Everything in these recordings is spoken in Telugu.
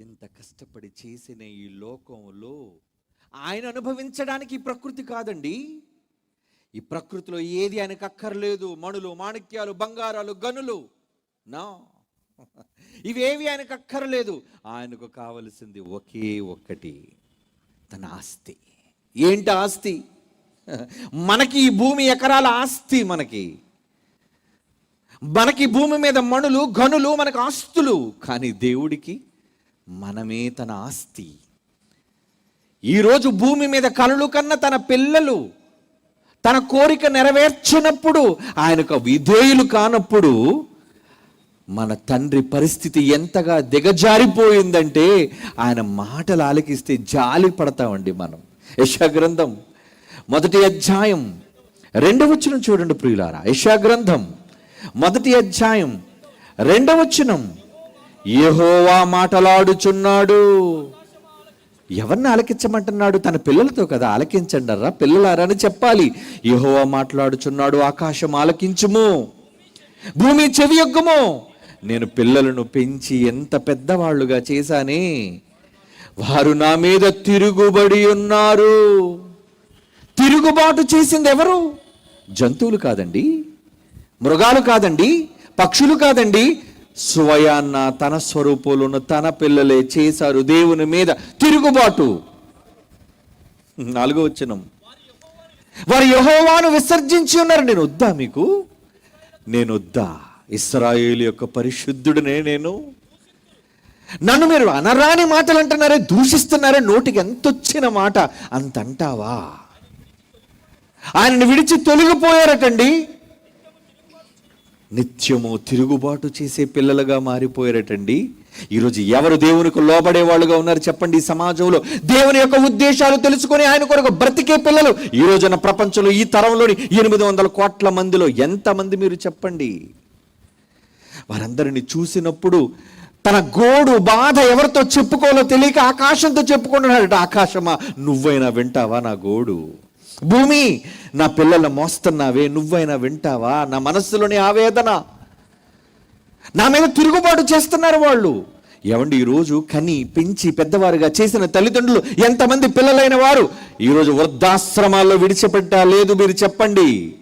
ఇంత కష్టపడి చేసిన ఈ లోకంలో ఆయన అనుభవించడానికి ఈ ప్రకృతి కాదండి. ఈ ప్రకృతిలో ఏది ఆయనకు అక్కర్లేదు? మణులు మాణిక్యాలు బంగారాలు గనులు? నా. ఇవేవి ఆయనకు అక్కర్లేదు? ఆయనకు కావలసింది ఒకే ఒక్కటి తన ఆస్తి. ఏంటి ఆస్తి? మనకి ఈ భూమి ఎకరాల ఆస్తి మనకి. మనకి భూమి మీద మణులు గనులు మనకు ఆస్తులు. కానీ దేవుడికి మనమే తన ఆస్తి. ఈరోజు భూమి మీద కలలు కన్న తన పిల్లలు తన కోరిక నెరవేర్చినప్పుడు ఆయనకు విధేయులు కానప్పుడు మన తండ్రి పరిస్థితి ఎంతగా దిగజారిపోయిందంటే ఆయన మాటలు ఆలకిస్తే జాలి పడతామండి మనం. యశాగ్రంథం మొదటి అధ్యాయం రెండవచనం చూడండి ప్రియులారా. యశాగ్రంథం మొదటి అధ్యాయం రెండవచనం ఏహోవా మాటలాడుచున్నాడు. ఎవరిని ఆలకించమంటున్నాడు? తన పిల్లలతో కదా ఆలకించండర్రా? పిల్లలారా పిల్లలారని చెప్పాలి. ఏహోవా మాట్లాడుచున్నాడు ఆకాశం ఆలకించుము భూమి చెవియొగ్గము నేను పిల్లలను పెంచి ఎంత పెద్దవాళ్ళుగా చేశానే? వారు నా మీద తిరుగుబడి ఉన్నారు. తిరుగుబాటు చేసింది ఎవరు? జంతువులు కాదండి మృగాలు కాదండి పక్షులు కాదండి స్వయాన్న తన స్వరూపులను తన పిల్లలే చేశారు దేవుని మీద తిరుగుబాటు. నాలుగో వచ్చినం వారు యహోవాను విసర్జించి ఉన్నారు. నేను వద్దా మీకు? నేను వద్దా? ఇస్రాయేల్ యొక్క పరిశుద్ధుడినే నేను. నన్ను మీరు అనరాని మాటలు అంటున్నారే దూషిస్తున్నారే నోటికి ఎంత వచ్చిన మాట అంత అంటావా ఆయనను విడిచి తొలగిపోయారటండి. నిత్యము తిరుగుబాటు చేసే పిల్లలుగా మారిపోయారటండి. ఈరోజు ఎవరు దేవునికి లోబడే వాళ్ళుగా ఉన్నారు చెప్పండి ఈ సమాజంలో? దేవుని యొక్క ఉద్దేశాలు తెలుసుకొని ఆయన కొరకు బ్రతికే పిల్లలు. ఈ రోజున ప్రపంచంలో ఈ తరంలోని ఎనిమిది వందల కోట్ల మందిలో ఎంతమంది మీరు చెప్పండి? వారందరిని చూసినప్పుడు తన గోడు బాధ ఎవరితో చెప్పుకోవాలో తెలియక ఆకాశంతో చెప్పుకుంటున్నాడట ఆకాశమా నువ్వైనా వింటావా నా గోడు? భూమి నా పిల్లలు మోస్తున్నావే నువ్వైనా వింటావా? నా మనస్సులోని ఆవేదన. నా మీద తిరుగుబాటు చేస్తున్నారు వాళ్ళు. ఏమండి ఈరోజు కని పెంచి పెద్దవారుగా చేసిన తల్లిదండ్రులు ఎంతమంది పిల్లలైన వారు? ఈరోజు వృద్ధాశ్రమాల్లో విడిచిపెట్టా లేదు మీరు చెప్పండి.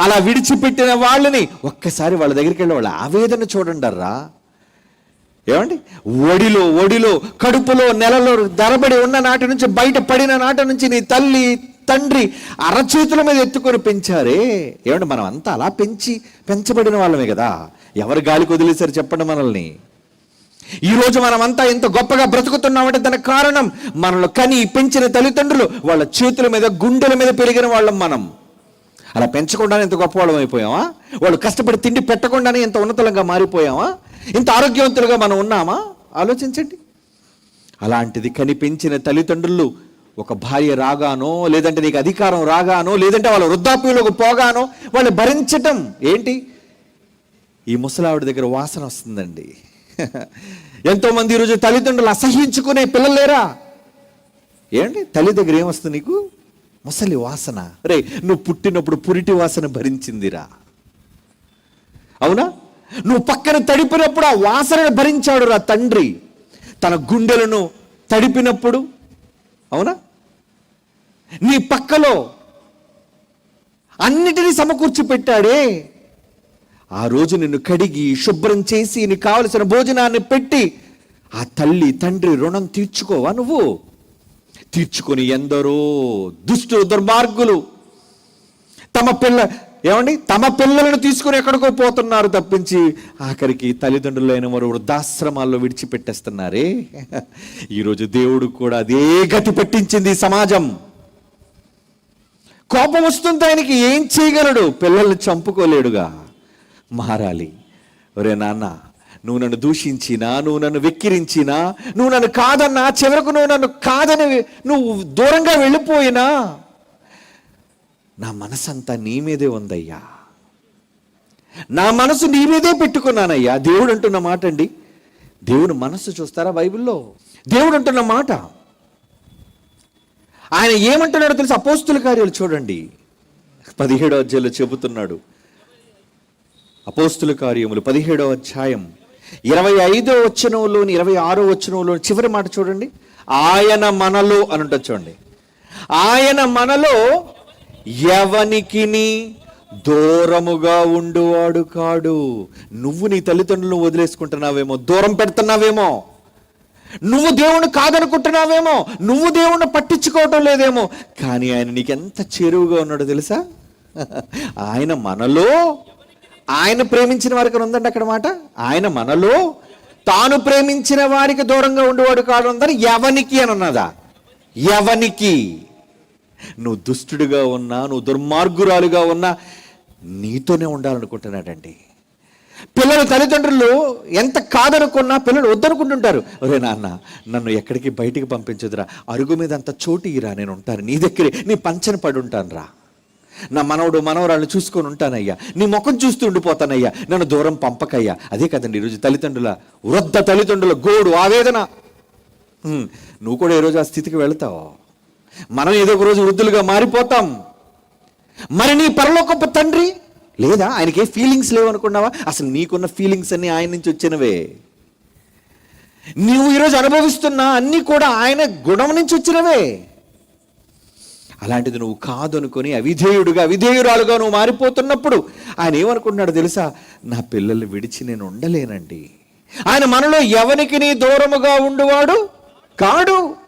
అలా విడిచిపెట్టిన వాళ్ళని ఒక్కసారి వాళ్ళ దగ్గరికి వెళ్ళి వాళ్ళ ఆవేదన చూడండర్రా ఏమండి ఒడిలో ఒడిలో కడుపులో నెలలో ధరబడి ఉన్న నాటి నుంచి బయట పడిన నాటి నుంచి నీ తల్లి తండ్రి అరచేతుల మీద ఎత్తుకొని పెంచారే. ఏమండి మనం అంతా అలా పెంచి పెంచబడిన వాళ్ళమే కదా. ఎవరు గాలికి వదిలేశారు చెప్పండి మనల్ని. ఈ రోజు మనమంతా ఎంత గొప్పగా బ్రతుకుతున్నామంటే దానికి కారణం మనల్ని కని పెంచిన తల్లిదండ్రులు వాళ్ళ చేతుల మీద గుండెల మీద పెరిగిన వాళ్ళం మనం. అలా పెంచకుండానే ఇంత గొప్పవాళ్ళం అయిపోయామా? వాళ్ళు కష్టపడి తిండి పెట్టకుండానే ఇంత ఉన్నతలంగా మారిపోయామా? ఇంత ఆరోగ్యవంతులుగా మనం ఉన్నామా? ఆలోచించండి. అలాంటిది కనిపించిన తల్లిదండ్రులు ఒక భార్య రాగానో లేదంటే నీకు అధికారం రాగానో లేదంటే వాళ్ళ వృద్ధాప్యంలోకి పోగానో వాళ్ళు భరించటం. ఏంటి? ఈ ముసలావిడ దగ్గర వాసన వస్తుందండి. ఎంతోమంది ఈరోజు తల్లిదండ్రులు అసహించుకునే పిల్లలు లేరా? ఏంటి? తల్లి దగ్గర ఏమొస్తుంది నీకు? ముసలి వాసన. రే నువ్వు పుట్టినప్పుడు పురిటి వాసన భరించిందిరా. అవునా? నువ్వు పక్కన తడిపినప్పుడు ఆ వాసనను భరించాడు రా తండ్రి. తన గుండెలను తడిపినప్పుడు. అవునా? నీ పక్కలో అన్నిటినీ సమకూర్చి పెట్టాడే. ఆ రోజు నిన్ను కడిగి శుభ్రం చేసి నీకు కావలసిన భోజనాన్ని పెట్టి ఆ తల్లి తండ్రి రుణం తీర్చుకోవా నువ్వు? తీర్చుకొని ఎందరో దుష్టులు దుర్మార్గులు తమ పిల్ల ఏమండి? తమ పిల్లలను తీసుకుని ఎక్కడికో పోతున్నారు తప్పించి ఆఖరికి తల్లిదండ్రులైన వారు వృద్ధాశ్రమాల్లో విడిచిపెట్టేస్తున్నారే. ఈరోజు దేవుడు కూడా అదే గతి పట్టించింది సమాజం. కోపం వస్తుంది ఆయనకి ఏం చేయగలడు? పిల్లల్ని చంపుకోలేడుగా. మారాలి. ఒరే నాన్న నువ్వు నన్ను దూషించినా నువ్వు నన్ను వెక్కిరించినా నువ్వు నన్ను కాదన్నా చివరకు నువ్వు నన్ను కాదని నువ్వు దూరంగా వెళ్ళిపోయినా నా మనసంతా నీ మీదే ఉందయ్యా. నా మనసు నీ మీదే పెట్టుకున్నానయ్యా. దేవుడు అంటున్న మాట అండి దేవుడు మనస్సు చూస్తారా బైబిల్లో? దేవుడు అంటున్న మాట. ఆయన ఏమంటున్నాడో తెలుసు? అపోస్తుల కార్యాలు చూడండి. పదిహేడో అధ్యాయంలో చెబుతున్నాడు. అపోస్తుల కార్యములు పదిహేడో అధ్యాయం. ఇరవై ఐదో వచనంలోని ఇరవై ఆరో వచనంలో చివరి మాట చూడండి. ఆయన మనలో అని ఉంటుంది చూడండి. ఆయన మనలో ఎవనికిని దూరముగా ఉండువాడు కాడు. నువ్వు నీ తల్లిదండ్రులను వదిలేసుకుంటున్నావేమో దూరం పెడుతున్నావేమో. నువ్వు దేవుని కాదనుకుంటున్నావేమో నువ్వు దేవుణ్ణి పట్టించుకోవటం లేదేమో కానీ ఆయన నీకెంత చేరువుగా ఉన్నాడో తెలుసా? ఆయన మనలో ఆయన ప్రేమించిన వారికి ఉందండి అక్కడ మాట? ఆయన మనలో తాను ప్రేమించిన వారికి దూరంగా ఉండేవాడు కాదు ఉందని ఎవనికి అని ఉన్నదా? ఎవనికి? నువ్వు దుష్టుడిగా ఉన్నా నువ్వు దుర్మార్గురాలుగా ఉన్నా నీతోనే ఉండాలనుకుంటున్నాడండి. పిల్లలు తల్లిదండ్రులు ఎంత కాదనుకున్నా పిల్లలు వద్దనుకుంటుంటారు. ఒరే నాన్న నన్ను ఎక్కడికి బయటికి పంపించదురా. అరుగు మీద అంత చోటు ఇరా నేను ఉంటాను. నీ దగ్గరే నీ పంచన పడి ఉంటాను రా నా మనవడు మనవరాళ్ళు చూసుకొని ఉంటానయ్యా. నీ ముఖం చూస్తూ ఉండిపోతానయ్యా. నన్ను దూరం పంపకయ్యా. అదే కదండి ఈరోజు తల్లిదండ్రుల వృద్ధ తల్లిదండ్రుల గోడు ఆవేదన. నువ్వు కూడా ఈరోజు ఆ స్థితికి వెళతావు. మనం ఏదో ఒక రోజు వృద్ధులుగా మారిపోతాం. మరి నీ పరలోకపు తండ్రి లేదా ఆయనకే ఫీలింగ్స్ లేవనుకున్నావా అసలు నీకున్న ఫీలింగ్స్ అన్ని ఆయన నుంచి వచ్చినవే. నీవు ఈరోజు అనుభవిస్తున్న అన్నీ కూడా ఆయన గుణం నుంచి వచ్చినవే. అలాంటిది నువ్వు కాదనుకొని అవిధేయుడుగా అవిధేయురాలుగా నువ్వు మారిపోతున్నప్పుడు ఆయన ఏమనుకుంటున్నాడు తెలుసా? నా పిల్లల్ని విడిచి నేను ఉండలేనండి. ఆయన మనలో ఎవరికి నీ దూరముగా ఉండువాడు? కాడు.